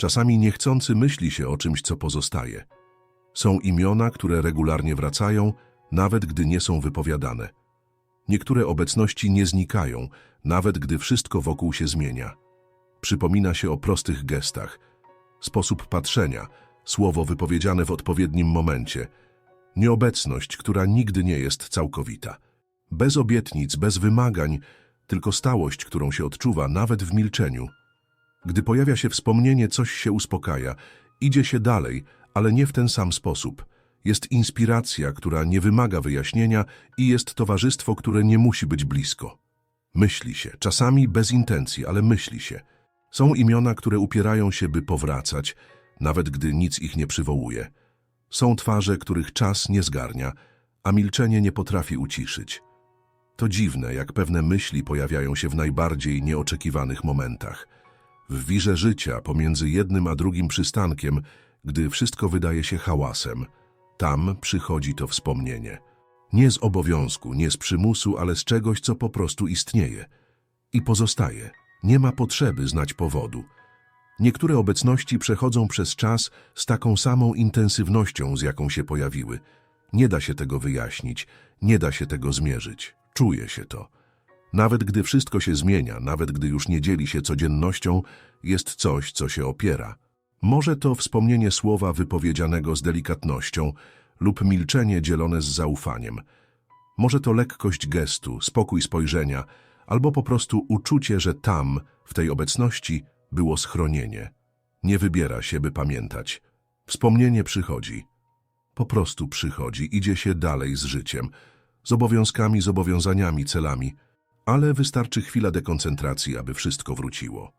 Czasami niechcący myśli się o czymś, co pozostaje. Są imiona, które regularnie wracają, nawet gdy nie są wypowiadane. Niektóre obecności nie znikają, nawet gdy wszystko wokół się zmienia. Przypomina się o prostych gestach, sposób patrzenia, słowo wypowiedziane w odpowiednim momencie, nieobecność, która nigdy nie jest całkowita. Bez obietnic, bez wymagań, tylko stałość, którą się odczuwa nawet w milczeniu. Gdy pojawia się wspomnienie, coś się uspokaja, idzie się dalej, ale nie w ten sam sposób. Jest inspiracja, która nie wymaga wyjaśnienia i jest towarzystwo, które nie musi być blisko. Myśli się, czasami bez intencji, ale myśli się. Są imiona, które upierają się, by powracać, nawet gdy nic ich nie przywołuje. Są twarze, których czas nie zgarnia, a milczenie nie potrafi uciszyć. To dziwne, jak pewne myśli pojawiają się w najbardziej nieoczekiwanych momentach. W wirze życia, pomiędzy jednym a drugim przystankiem, gdy wszystko wydaje się hałasem, tam przychodzi to wspomnienie. Nie z obowiązku, nie z przymusu, ale z czegoś, co po prostu istnieje. I pozostaje. Nie ma potrzeby znać powodu. Niektóre obecności przechodzą przez czas z taką samą intensywnością, z jaką się pojawiły. Nie da się tego wyjaśnić, nie da się tego zmierzyć. Czuje się to. Nawet gdy wszystko się zmienia, nawet gdy już nie dzieli się codziennością, jest coś, co się opiera. Może to wspomnienie słowa wypowiedzianego z delikatnością lub milczenie dzielone z zaufaniem. Może to lekkość gestu, spokój spojrzenia, albo po prostu uczucie, że tam, w tej obecności, było schronienie. Nie wybiera się, by pamiętać. Wspomnienie przychodzi. Po prostu przychodzi, idzie się dalej z życiem, z obowiązkami, zobowiązaniami, celami, ale wystarczy chwila dekoncentracji, aby wszystko wróciło.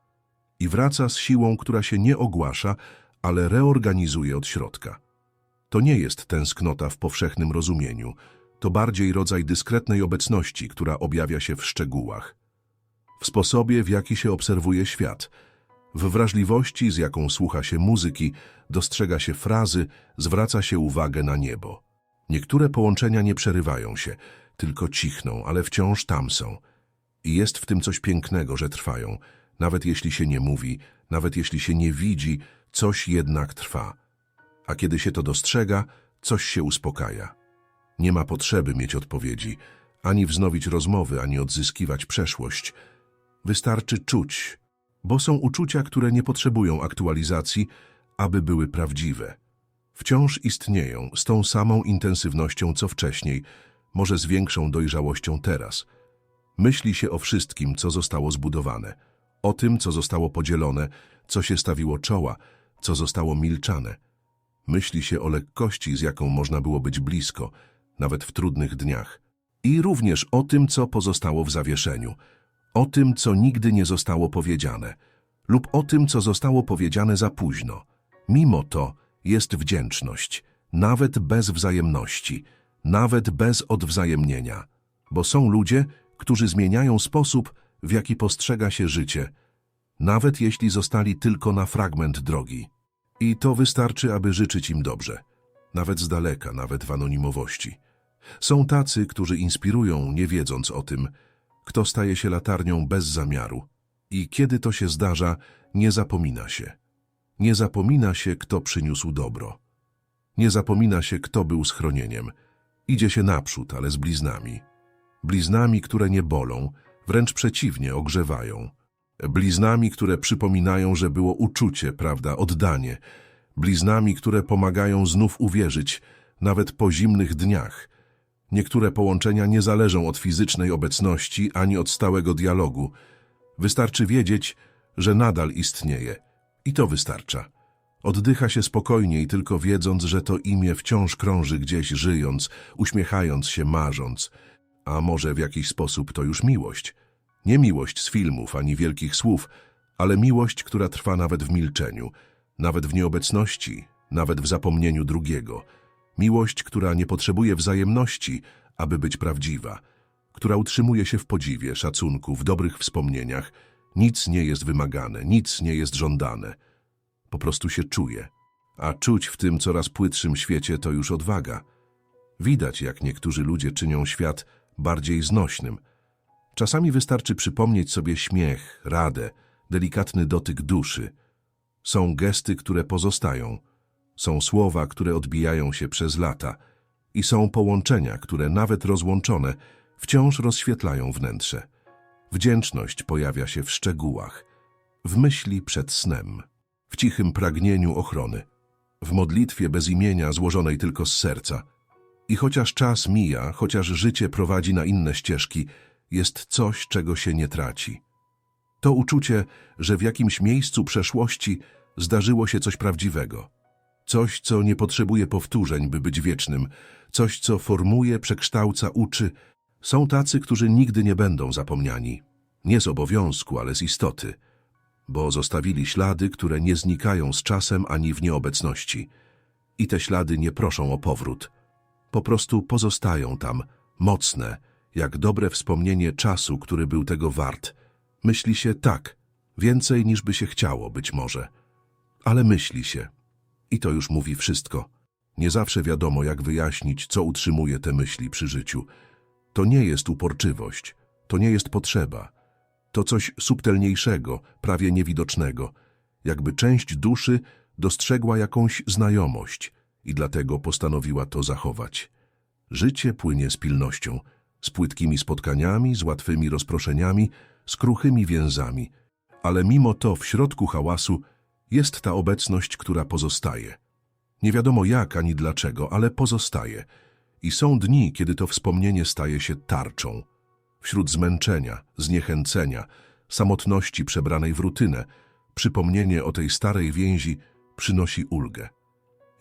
I wraca z siłą, która się nie ogłasza, ale reorganizuje od środka. To nie jest tęsknota w powszechnym rozumieniu, to bardziej rodzaj dyskretnej obecności, która objawia się w szczegółach. W sposobie, w jaki się obserwuje świat, w wrażliwości, z jaką słucha się muzyki, dostrzega się frazy, zwraca się uwagę na niebo. Niektóre połączenia nie przerywają się, tylko cichną, ale wciąż tam są. I jest w tym coś pięknego, że trwają. Nawet jeśli się nie mówi, nawet jeśli się nie widzi, coś jednak trwa. A kiedy się to dostrzega, coś się uspokaja. Nie ma potrzeby mieć odpowiedzi, ani wznowić rozmowy, ani odzyskiwać przeszłość. Wystarczy czuć, bo są uczucia, które nie potrzebują aktualizacji, aby były prawdziwe. Wciąż istnieją z tą samą intensywnością co wcześniej, może z większą dojrzałością teraz. Myśli się o wszystkim, co zostało zbudowane, o tym, co zostało podzielone, co się stawiło czoła, co zostało milczane. Myśli się o lekkości, z jaką można było być blisko, nawet w trudnych dniach. I również o tym, co pozostało w zawieszeniu, o tym, co nigdy nie zostało powiedziane, lub o tym, co zostało powiedziane za późno. Mimo to jest wdzięczność, nawet bez wzajemności, nawet bez odwzajemnienia, bo są ludzie, którzy zmieniają sposób, w jaki postrzega się życie, nawet jeśli zostali tylko na fragment drogi. I to wystarczy, aby życzyć im dobrze, nawet z daleka, nawet w anonimowości. Są tacy, którzy inspirują, nie wiedząc o tym, kto staje się latarnią bez zamiaru. I kiedy to się zdarza, nie zapomina się. Nie zapomina się, kto przyniósł dobro. Nie zapomina się, kto był schronieniem. Idzie się naprzód, ale z bliznami. Bliznami, które nie bolą, wręcz przeciwnie, ogrzewają. Bliznami, które przypominają, że było uczucie, prawda, oddanie. Bliznami, które pomagają znów uwierzyć, nawet po zimnych dniach. Niektóre połączenia nie zależą od fizycznej obecności ani od stałego dialogu. Wystarczy wiedzieć, że nadal istnieje. I to wystarcza. Oddycha się spokojniej, tylko wiedząc, że to imię wciąż krąży gdzieś, żyjąc, uśmiechając się, marząc. A może w jakiś sposób to już miłość. Nie miłość z filmów ani wielkich słów, ale miłość, która trwa nawet w milczeniu, nawet w nieobecności, nawet w zapomnieniu drugiego. Miłość, która nie potrzebuje wzajemności, aby być prawdziwa, która utrzymuje się w podziwie, szacunku, w dobrych wspomnieniach. Nic nie jest wymagane, nic nie jest żądane. Po prostu się czuje. A czuć w tym coraz płytszym świecie to już odwaga. Widać, jak niektórzy ludzie czynią świat bardziej znośnym. Czasami wystarczy przypomnieć sobie śmiech, radę, delikatny dotyk duszy. Są gesty, które pozostają. Są słowa, które odbijają się przez lata. I są połączenia, które nawet rozłączone wciąż rozświetlają wnętrze. Wdzięczność pojawia się w szczegółach, w myśli przed snem, w cichym pragnieniu ochrony, w modlitwie bez imienia złożonej tylko z serca. I chociaż czas mija, chociaż życie prowadzi na inne ścieżki, jest coś, czego się nie traci. To uczucie, że w jakimś miejscu przeszłości zdarzyło się coś prawdziwego. Coś, co nie potrzebuje powtórzeń, by być wiecznym. Coś, co formuje, przekształca, uczy. Są tacy, którzy nigdy nie będą zapomniani. Nie z obowiązku, ale z istoty. Bo zostawili ślady, które nie znikają z czasem ani w nieobecności. I te ślady nie proszą o powrót. Po prostu pozostają tam, mocne, jak dobre wspomnienie czasu, który był tego wart. Myśli się tak, więcej niż by się chciało, być może. Ale myśli się. I to już mówi wszystko. Nie zawsze wiadomo, jak wyjaśnić, co utrzymuje te myśli przy życiu. To nie jest uporczywość, to nie jest potrzeba. To coś subtelniejszego, prawie niewidocznego. Jakby część duszy dostrzegła jakąś znajomość i dlatego postanowiła to zachować. Życie płynie z pilnością, z płytkimi spotkaniami, z łatwymi rozproszeniami, z kruchymi więzami. Ale mimo to w środku hałasu jest ta obecność, która pozostaje. Nie wiadomo jak ani dlaczego, ale pozostaje. I są dni, kiedy to wspomnienie staje się tarczą. Wśród zmęczenia, zniechęcenia, samotności przebranej w rutynę, przypomnienie o tej starej więzi przynosi ulgę.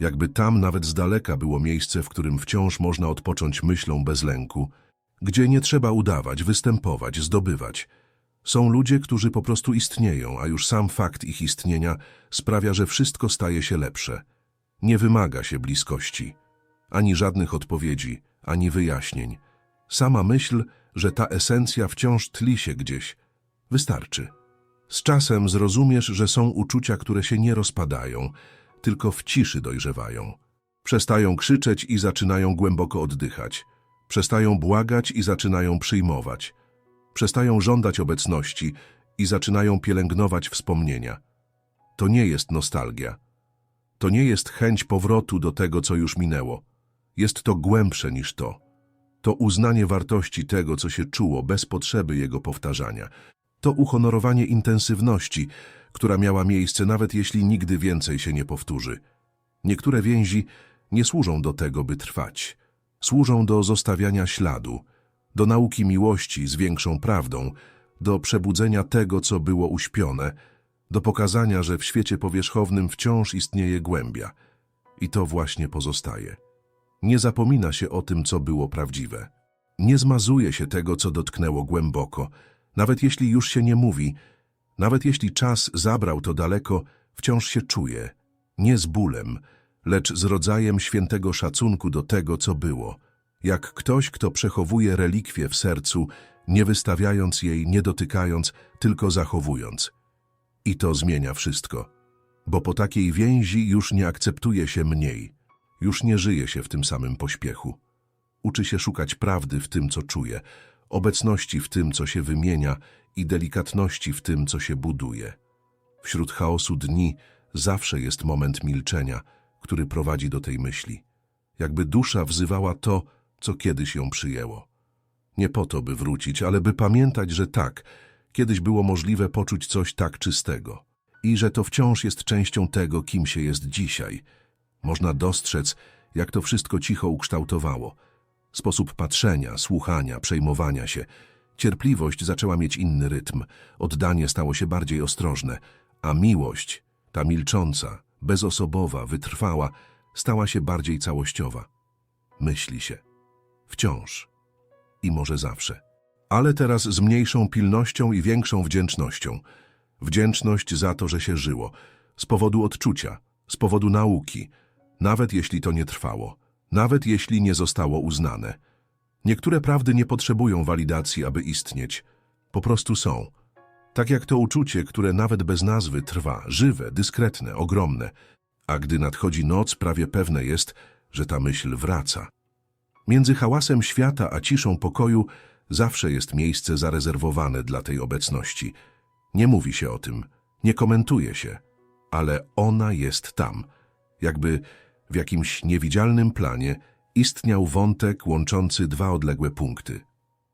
Jakby tam nawet z daleka było miejsce, w którym wciąż można odpocząć myślą bez lęku, gdzie nie trzeba udawać, występować, zdobywać. Są ludzie, którzy po prostu istnieją, a już sam fakt ich istnienia sprawia, że wszystko staje się lepsze. Nie wymaga się bliskości, ani żadnych odpowiedzi, ani wyjaśnień. Sama myśl, że ta esencja wciąż tli się gdzieś, wystarczy. Z czasem zrozumiesz, że są uczucia, które się nie rozpadają, tylko w ciszy dojrzewają. Przestają krzyczeć i zaczynają głęboko oddychać. Przestają błagać i zaczynają przyjmować. Przestają żądać obecności i zaczynają pielęgnować wspomnienia. To nie jest nostalgia. To nie jest chęć powrotu do tego, co już minęło. Jest to głębsze niż to. To uznanie wartości tego, co się czuło, bez potrzeby jego powtarzania. To uhonorowanie intensywności, która miała miejsce nawet jeśli nigdy więcej się nie powtórzy. Niektóre więzi nie służą do tego, by trwać. Służą do zostawiania śladu, do nauki miłości z większą prawdą, do przebudzenia tego, co było uśpione, do pokazania, że w świecie powierzchownym wciąż istnieje głębia. I to właśnie pozostaje. Nie zapomina się o tym, co było prawdziwe. Nie zmazuje się tego, co dotknęło głęboko, nawet jeśli już się nie mówi, nawet jeśli czas zabrał to daleko, wciąż się czuje, nie z bólem, lecz z rodzajem świętego szacunku do tego, co było. Jak ktoś, kto przechowuje relikwie w sercu, nie wystawiając jej, nie dotykając, tylko zachowując. I to zmienia wszystko. Bo po takiej więzi już nie akceptuje się mniej, już nie żyje się w tym samym pośpiechu. Uczy się szukać prawdy w tym, co czuje, obecności w tym, co się wymienia i delikatności w tym, co się buduje. Wśród chaosu dni zawsze jest moment milczenia, który prowadzi do tej myśli. Jakby dusza wzywała to, co kiedyś ją przyjęło. Nie po to, by wrócić, ale by pamiętać, że tak, kiedyś było możliwe poczuć coś tak czystego i że to wciąż jest częścią tego, kim się jest dzisiaj. Można dostrzec, jak to wszystko cicho ukształtowało. Sposób patrzenia, słuchania, przejmowania się. Cierpliwość zaczęła mieć inny rytm, oddanie stało się bardziej ostrożne, a miłość, ta milcząca, bezosobowa, wytrwała, stała się bardziej całościowa. Myśli się. Wciąż. I może zawsze. Ale teraz z mniejszą pilnością i większą wdzięcznością. Wdzięczność za to, że się żyło. Z powodu odczucia, z powodu nauki. Nawet jeśli to nie trwało. Nawet jeśli nie zostało uznane. Niektóre prawdy nie potrzebują walidacji, aby istnieć. Po prostu są. Tak jak to uczucie, które nawet bez nazwy trwa, żywe, dyskretne, ogromne. A gdy nadchodzi noc, prawie pewne jest, że ta myśl wraca. Między hałasem świata a ciszą pokoju zawsze jest miejsce zarezerwowane dla tej obecności. Nie mówi się o tym, nie komentuje się. ale ona jest tam. Jakby w jakimś niewidzialnym planie istniał wątek łączący dwa odległe punkty.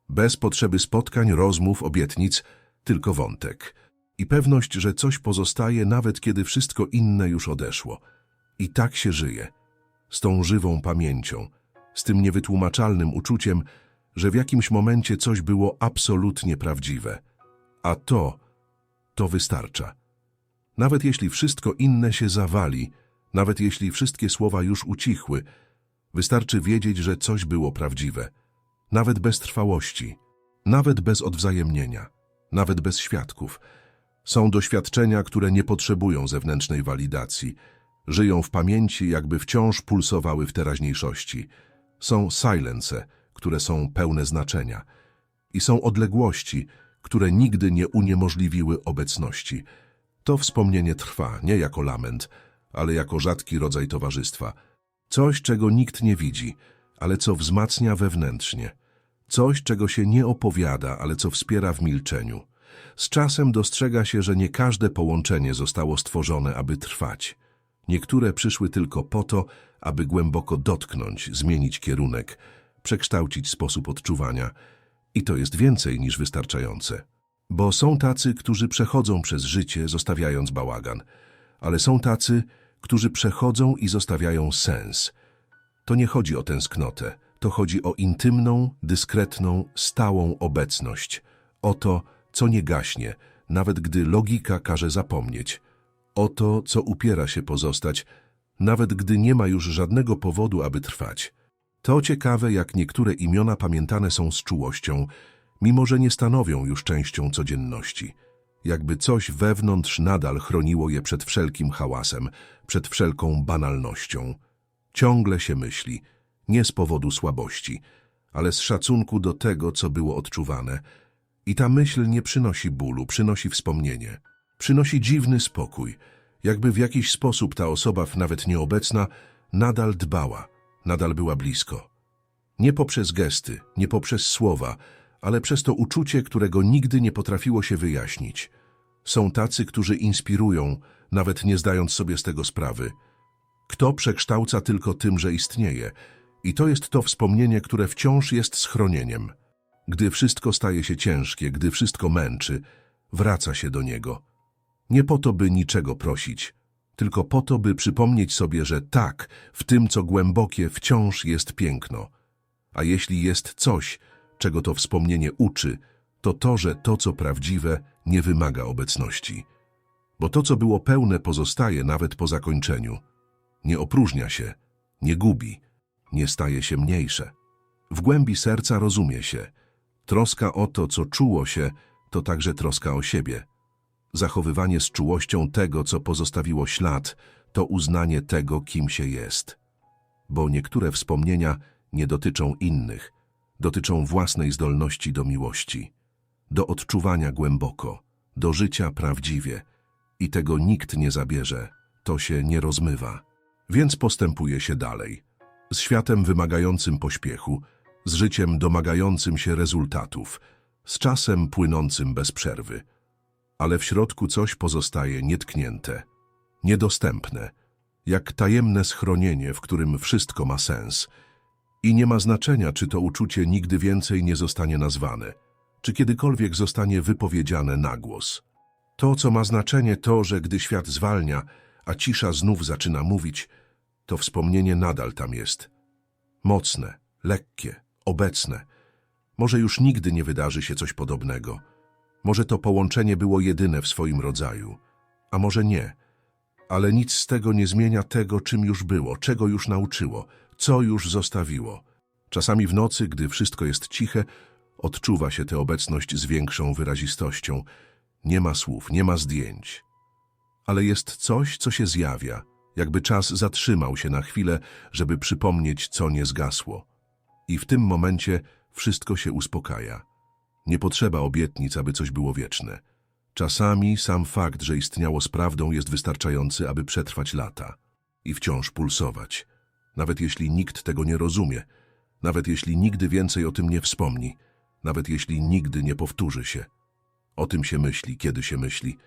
Bez potrzeby spotkań, rozmów, obietnic, tylko wątek. I pewność, że coś pozostaje, nawet kiedy wszystko inne już odeszło. I tak się żyje. Z tą żywą pamięcią, z tym niewytłumaczalnym uczuciem, że w jakimś momencie coś było absolutnie prawdziwe. A to, to wystarcza. Nawet jeśli wszystko inne się zawali, nawet jeśli wszystkie słowa już ucichły, wystarczy wiedzieć, że coś było prawdziwe. Nawet bez trwałości, nawet bez odwzajemnienia, nawet bez świadków. Są doświadczenia, które nie potrzebują zewnętrznej walidacji. Żyją w pamięci, jakby wciąż pulsowały w teraźniejszości. Są silence, które są pełne znaczenia. I są odległości, które nigdy nie uniemożliwiły obecności. To wspomnienie trwa, nie jako lament, ale jako rzadki rodzaj towarzystwa. Coś, czego nikt nie widzi, ale co wzmacnia wewnętrznie. Coś, czego się nie opowiada, ale co wspiera w milczeniu. Z czasem dostrzega się, że nie każde połączenie zostało stworzone, aby trwać. Niektóre przyszły tylko po to, aby głęboko dotknąć, zmienić kierunek, przekształcić sposób odczuwania. I to jest więcej niż wystarczające. Bo są tacy, którzy przechodzą przez życie, zostawiając bałagan, ale są tacy, którzy przechodzą i zostawiają sens. To nie chodzi o tęsknotę, to chodzi o intymną, dyskretną, stałą obecność, o to, co nie gaśnie, nawet gdy logika każe zapomnieć, o to, co upiera się pozostać, nawet gdy nie ma już żadnego powodu, aby trwać. To ciekawe, jak niektóre imiona pamiętane są z czułością, mimo że nie stanowią już częścią codzienności. Jakby coś wewnątrz nadal chroniło je przed wszelkim hałasem, przed wszelką banalnością. Ciągle się myśli, nie z powodu słabości, ale z szacunku do tego, co było odczuwane. I ta myśl nie przynosi bólu, przynosi wspomnienie. Przynosi dziwny spokój, jakby w jakiś sposób ta osoba, nawet nieobecna, nadal dbała, nadal była blisko. Nie poprzez gesty, nie poprzez słowa, ale przez to uczucie, którego nigdy nie potrafiło się wyjaśnić. Są tacy, którzy inspirują, nawet nie zdając sobie z tego sprawy. Kto przekształca tylko tym, że istnieje, i to jest to wspomnienie, które wciąż jest schronieniem. Gdy wszystko staje się ciężkie, gdy wszystko męczy, wraca się do niego. Nie po to, by niczego prosić, tylko po to, by przypomnieć sobie, że tak, w tym, co głębokie, wciąż jest piękno. A jeśli jest coś, czego to wspomnienie uczy, to to, że to, co prawdziwe, nie wymaga obecności. Bo to, co było pełne, pozostaje nawet po zakończeniu. Nie opróżnia się, nie gubi, nie staje się mniejsze. W głębi serca rozumie się. Troska o to, co czuło się, to także troska o siebie. Zachowywanie z czułością tego, co pozostawiło ślad, to uznanie tego, kim się jest. Bo niektóre wspomnienia nie dotyczą innych, dotyczą własnej zdolności do miłości, do odczuwania głęboko, do życia prawdziwie i tego nikt nie zabierze, to się nie rozmywa. Więc postępuje się dalej z światem wymagającym pośpiechu, z życiem domagającym się rezultatów, z czasem płynącym bez przerwy. Ale w środku coś pozostaje nietknięte, niedostępne, jak tajemne schronienie, w którym wszystko ma sens. I nie ma znaczenia, czy to uczucie nigdy więcej nie zostanie nazwane, czy kiedykolwiek zostanie wypowiedziane na głos. To, co ma znaczenie, to, że gdy świat zwalnia, a cisza znów zaczyna mówić, to wspomnienie nadal tam jest. Mocne, lekkie, obecne. Może już nigdy nie wydarzy się coś podobnego. Może to połączenie było jedyne w swoim rodzaju, a może nie. Ale nic z tego nie zmienia tego, czym już było, czego już nauczyło, co już zostawiło. Czasami w nocy, gdy wszystko jest ciche, odczuwa się tę obecność z większą wyrazistością. Nie ma słów, nie ma zdjęć. Ale jest coś, co się zjawia – jakby czas zatrzymał się na chwilę, żeby przypomnieć, co nie zgasło. I w tym momencie wszystko się uspokaja. Nie potrzeba obietnic, aby coś było wieczne. Czasami sam fakt, że istniało z prawdą jest wystarczający, aby przetrwać lata i wciąż pulsować. Nawet jeśli nikt tego nie rozumie, nawet jeśli nigdy więcej o tym nie wspomni, nawet jeśli nigdy nie powtórzy się. O tym się myśli, kiedy się myśli.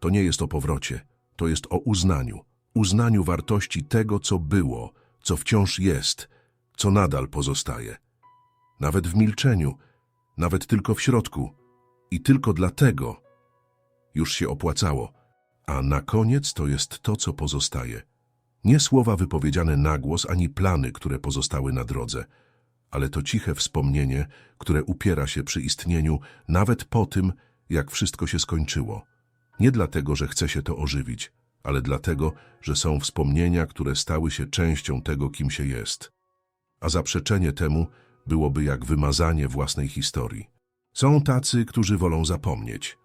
To nie jest o powrocie, To jest o uznaniu. Uznaniu wartości tego, co było, co wciąż jest, co nadal pozostaje. Nawet w milczeniu, nawet tylko w środku. I tylko dlatego już się opłacało. A na koniec to jest to, co pozostaje. Nie słowa wypowiedziane na głos, ani plany, które pozostały na drodze, ale to ciche wspomnienie, które upiera się przy istnieniu nawet po tym, jak wszystko się skończyło. Nie dlatego, że chce się to ożywić, ale dlatego, że są wspomnienia, które stały się częścią tego, kim się jest. A zaprzeczenie temu byłoby jak wymazanie własnej historii. Są tacy, którzy wolą zapomnieć.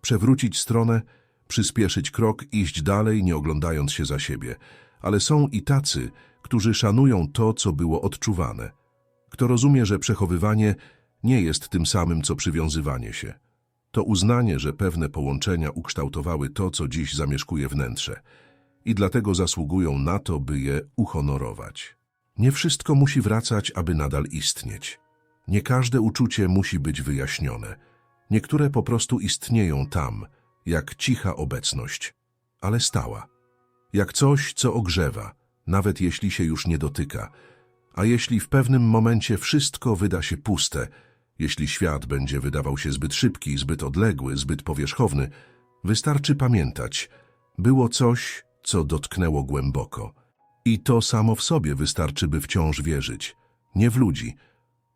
Przewrócić stronę, przyspieszyć krok, iść dalej, nie oglądając się za siebie. Ale są i tacy, którzy szanują to, co było odczuwane. Kto rozumie, że przechowywanie nie jest tym samym, co przywiązywanie się. To uznanie, że pewne połączenia ukształtowały to, co dziś zamieszkuje wnętrze i dlatego zasługują na to, by je uhonorować. Nie wszystko musi wracać, aby nadal istnieć. Nie każde uczucie musi być wyjaśnione. Niektóre po prostu istnieją tam, jak cicha obecność, ale stała. Jak coś, co ogrzewa, nawet jeśli się już nie dotyka. A jeśli w pewnym momencie wszystko wyda się puste, jeśli świat będzie wydawał się zbyt szybki, zbyt odległy, zbyt powierzchowny, wystarczy pamiętać, było coś, co dotknęło głęboko. I to samo w sobie wystarczy, by wciąż wierzyć. Nie w ludzi,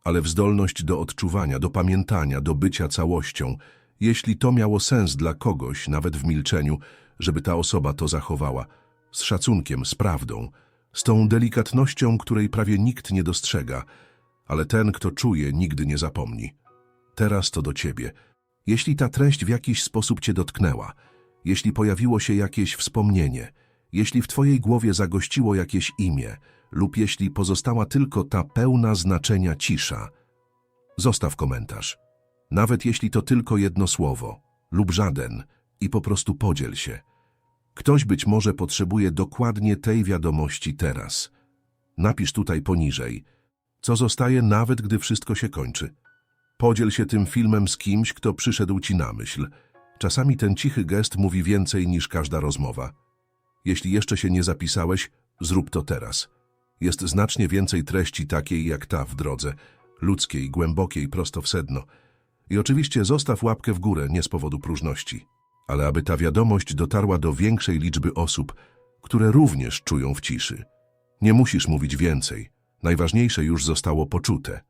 ale w zdolność do odczuwania, do pamiętania, do bycia całością, jeśli to miało sens dla kogoś, nawet w milczeniu, żeby ta osoba to zachowała, z szacunkiem, z prawdą, z tą delikatnością, której prawie nikt nie dostrzega, ale ten, kto czuje, nigdy nie zapomni. Teraz to do ciebie. Jeśli ta treść w jakiś sposób cię dotknęła, jeśli pojawiło się jakieś wspomnienie, jeśli w twojej głowie zagościło jakieś imię, lub jeśli pozostała tylko ta pełna znaczenia cisza, zostaw komentarz. Nawet jeśli to tylko jedno słowo, lub żaden, i po prostu podziel się. Ktoś być może potrzebuje dokładnie tej wiadomości teraz. Napisz tutaj poniżej, co zostaje nawet gdy wszystko się kończy. Podziel się tym filmem z kimś, kto przyszedł ci na myśl. Czasami ten cichy gest mówi więcej niż każda rozmowa. Jeśli jeszcze się nie zapisałeś, zrób to teraz. Jest znacznie więcej treści takiej jak ta w drodze, ludzkiej, głębokiej, prosto w sedno. I oczywiście zostaw łapkę w górę, nie z powodu próżności, ale aby ta wiadomość dotarła do większej liczby osób, które również czują w ciszy. Nie musisz mówić więcej. Najważniejsze już zostało poczute.